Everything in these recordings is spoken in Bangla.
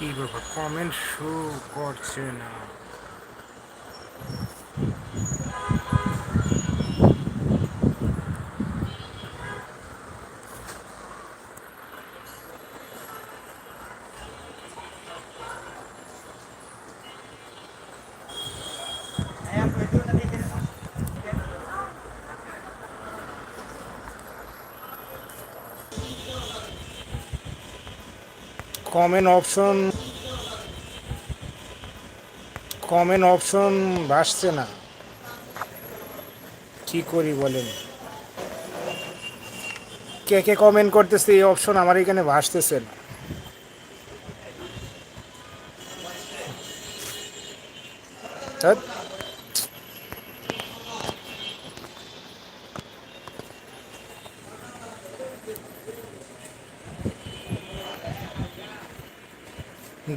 ব্যাপার কমেন্ট শো করছে না কমেন্ট অপশন কমেন্ট অপশন ভাসছে না। কি করি বলেন? কে কে কমেন্ট করতেছে এই অপশন আমার এখানে ভাসতেছে না।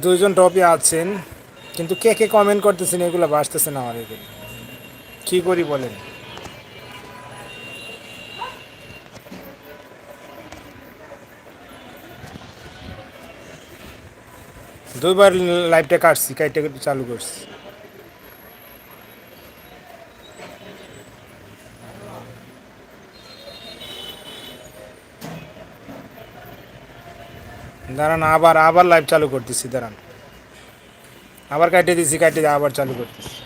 দুইজন টপে আছেন। কিন্তু কে কে কমেন্ট করতেছেন, এগুলো বাসতেছে না আমার এগুলো কি করি বলেন? দুইবার লাইভটা কাটছি কাইটটা চালু করছি। দাঁড়ান, আবার আবার লাইভ চালু করতেছি, দাঁড়ান। আবার কাটিয়ে দিছি কাটিয়ে দিয়ে আবার চালু করতেছি।